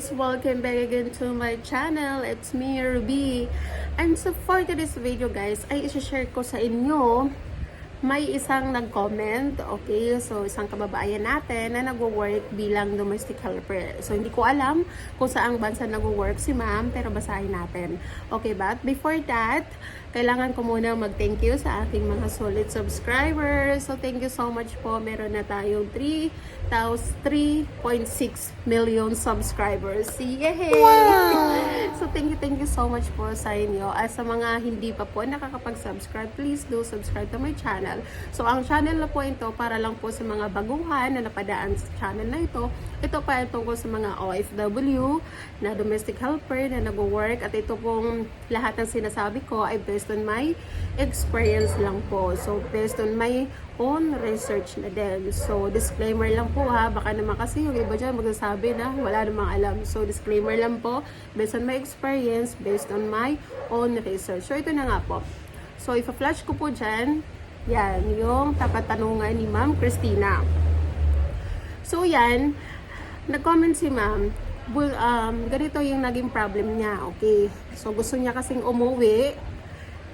guys! Welcome back again to my channel. It's me, Ruby. And so for today's video guys, ay isi-share ko sa inyo may isang nag-comment, okay? So, isang kababayan natin na nagwo-work bilang domestic helper. So, hindi ko alam kung saang bansa nagwo-work si ma'am, pero basahin natin. Okay, but before that, kailangan ko muna mag-thank you sa ating mga solid subscribers. So, thank you so much po. Meron na tayong 3,000 3.6 million subscribers. Yay! So, thank you, thank you so much po sa inyo. At sa mga hindi pa po nakakapag-subscribe, please do subscribe to my channel. So, ang channel na po ito para lang po sa mga baguhan na napadaan sa channel na ito. Ito pa ay tungkol sa mga OFW na domestic helper na nag-work at ito pong lahat ng sinasabi ko ay based on my experience lang po. So, based on my own research na din. So, disclaimer lang po ha. Baka naman kasi yung iba dyan magsasabi na wala namang alam. So, disclaimer lang po. Based on my experience, based on my own research. So, ito na nga po. So, ipa-flash ko po dyan. Yan, yung tapatanungan ni Ma'am Christina. So, yan. Nag-comment si Ma'am. Um, ganito yung naging problem niya. Okay. So, gusto niya kasing umuwi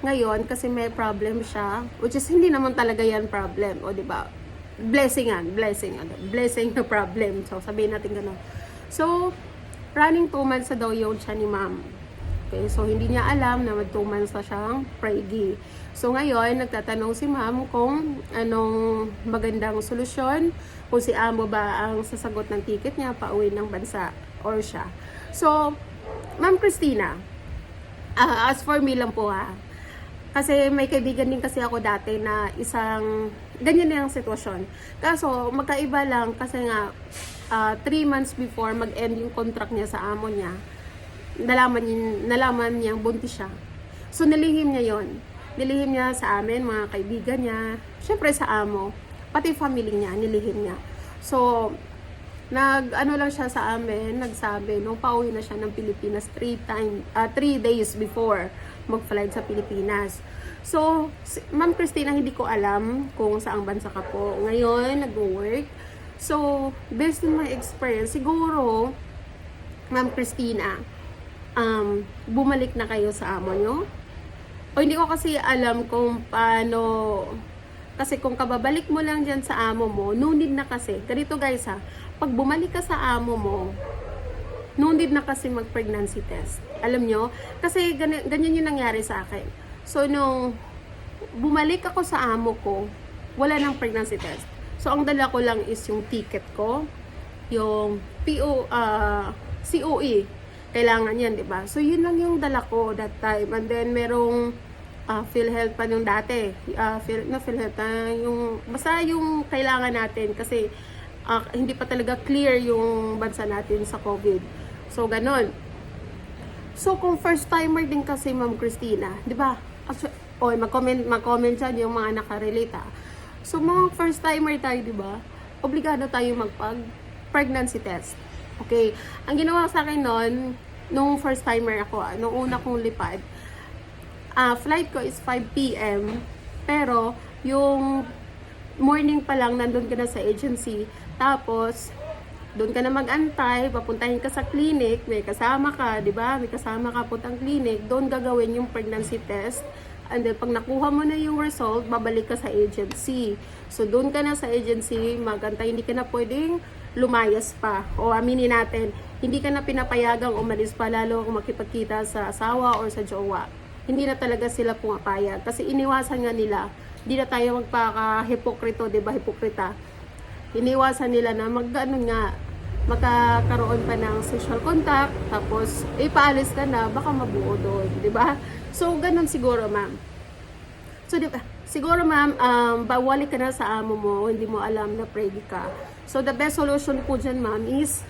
ngayon kasi may problem siya which is hindi naman talaga yan problem o di ba blessing yan blessing ano blessing na problem so sabihin natin gano'n so running 2 months na daw yung siya ni ma'am okay so hindi niya alam na mag 2 months na siyang preggy so ngayon nagtatanong si ma'am kung anong magandang solusyon kung si amo ba ang sasagot ng ticket niya pauwi ng bansa or siya. So ma'am Christina ah, as for me lang po ha kasi may kaibigan din kasi ako dati na isang, ganyan na yung sitwasyon. Kaso, magkaiba lang kasi nga, 3 months before mag-end yung contract niya sa amo niya, nalaman, niya, nalaman niyang buntis siya. So, nilihim niya yon Nilihim niya sa amin, mga kaibigan niya, syempre sa amo, pati family niya, nilihim niya. So, nag ano lang siya sa amin, nagsabi nung pauwi na siya ng Pilipinas 3 time 3 days before mag-flight sa Pilipinas. So, si, Ma'am Christina, hindi ko alam kung saang bansa ka po. Ngayon, nag-work. So, based on my experience, siguro, Ma'am Christina, um, bumalik na kayo sa amo nyo? O hindi ko kasi alam kung paano kasi kung kababalik mo lang dyan sa amo mo, no need na kasi. Ganito guys ha, pag bumalik ka sa amo mo, no need na kasi mag-pregnancy test. Alam nyo? Kasi ganyan, ganyan yung nangyari sa akin. So, nung bumalik ako sa amo ko, wala nang pregnancy test. So, ang dala ko lang is yung ticket ko, yung PO, uh, COE. Kailangan yan, di ba? So, yun lang yung dala ko that time. And then, merong uh, PhilHealth pa nung dati. Uh, Phil, no, PhilHealth, uh, yung, basta yung kailangan natin kasi uh, hindi pa talaga clear yung bansa natin sa COVID. So, ganon. So, kung first timer din kasi Ma'am Christina, di ba? Oy, mag-comment, mag-comment dyan yung mga nakarelate ha. So, mga first timer tayo, di ba? Obligado tayo magpag pregnancy test. Okay? Ang ginawa sa akin noon, nung first timer ako, ah, nung una kong lipad, uh, flight ko is 5 p.m. Pero, yung morning pa lang, nandun ka na sa agency. Tapos, doon ka na mag-antay, papuntahin ka sa clinic, may kasama ka, di ba? May kasama ka puntang clinic, doon gagawin yung pregnancy test. And then, pag nakuha mo na yung result, babalik ka sa agency. So, doon ka na sa agency, magantay, hindi ka na pwedeng lumayas pa. O aminin natin, hindi ka na pinapayagang umalis pa, lalo kung makipagkita sa asawa or sa jowa. Hindi na talaga sila pumapayag. Kasi iniwasan nga nila, hindi na tayo magpaka-hipokrito, di ba? Hipokrita. Iniwasan nila na mag, ano nga, magkakaroon pa ng sexual contact, tapos ipaalis ka na, baka mabuo doon, di ba? So, ganun siguro, ma'am. So, di ba? Siguro, ma'am, um, bawali ka na sa amo mo, hindi mo alam na pregnant ka. So, the best solution po dyan, ma'am, is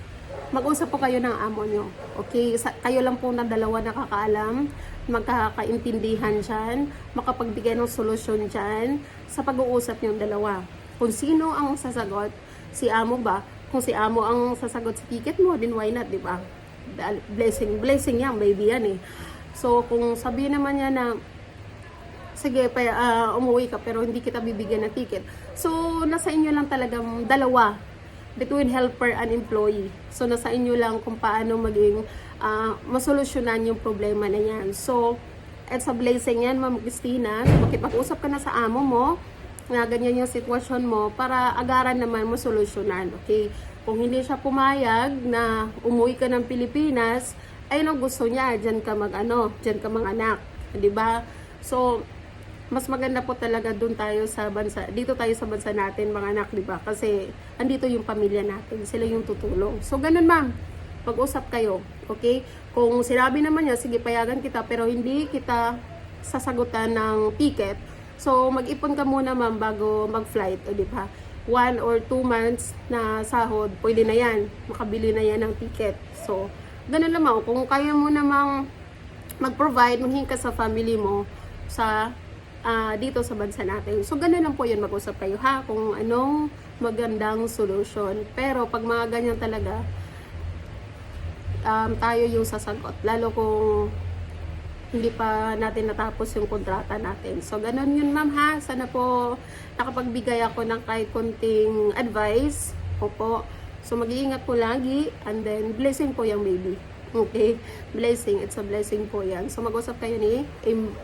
mag-usap po kayo ng amo nyo. Okay? Sa, kayo lang po ng dalawa nakakaalam, magkakaintindihan dyan, makapagbigay ng solusyon dyan sa pag-uusap yung dalawa. Kung sino ang sasagot, si amo ba, kung si amo ang sasagot sa ticket mo, then why not, di ba? Blessing, blessing yan, baby yan eh. So, kung sabihin naman niya na, sige, pa, uh, umuwi ka, pero hindi kita bibigyan ng ticket. So, nasa inyo lang talagang dalawa between helper and employee. So, nasa inyo lang kung paano maging ah, masolusyonan yung problema na yan. So, it's a blessing yan, Ma'am Christina. Makipag-usap ka na sa amo mo na ganyan yung sitwasyon mo para agaran naman mo solusyonan. Okay? Kung hindi siya pumayag na umuwi ka ng Pilipinas, ay no gusto niya, dyan ka mag ano, dyan ka mga anak. 'di ba? So, mas maganda po talaga doon tayo sa bansa, dito tayo sa bansa natin mga anak, di ba? Kasi andito yung pamilya natin, sila yung tutulong. So, ganun ma'am, mag-usap kayo, okay? Kung sinabi naman niya, sige payagan kita, pero hindi kita sasagutan ng ticket, so mag-ipon ka muna ma'am bago mag-flight, di ba? One or two months na sahod, pwede na yan, makabili na yan ng ticket. So, ganun lang ma'am, kung kaya mo namang mag-provide, manghingi ka sa family mo sa ah, dito sa bansa natin. So, ganun lang po yun, mag-usap kayo ha, kung anong magandang solution. Pero, pag mga ganyan talaga, um, tayo yung sasagot. Lalo kung hindi pa natin natapos yung kontrata natin. So, ganun yun ma'am ha. Sana po nakapagbigay ako ng kahit konting advice. Opo. So, mag-iingat po lagi. And then, blessing po yung baby. Okay? Blessing. It's a blessing po yan. So, mag-usap kayo ni,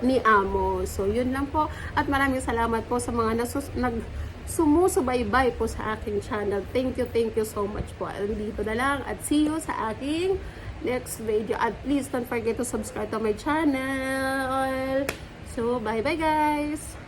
ni Amo. So, yun lang po. At maraming salamat po sa mga nasus, nag, sumusubaybay po sa aking channel. Thank you, thank you so much po. Dito na lang. At see you sa aking next video. At please don't forget to subscribe to my channel. So, bye-bye guys!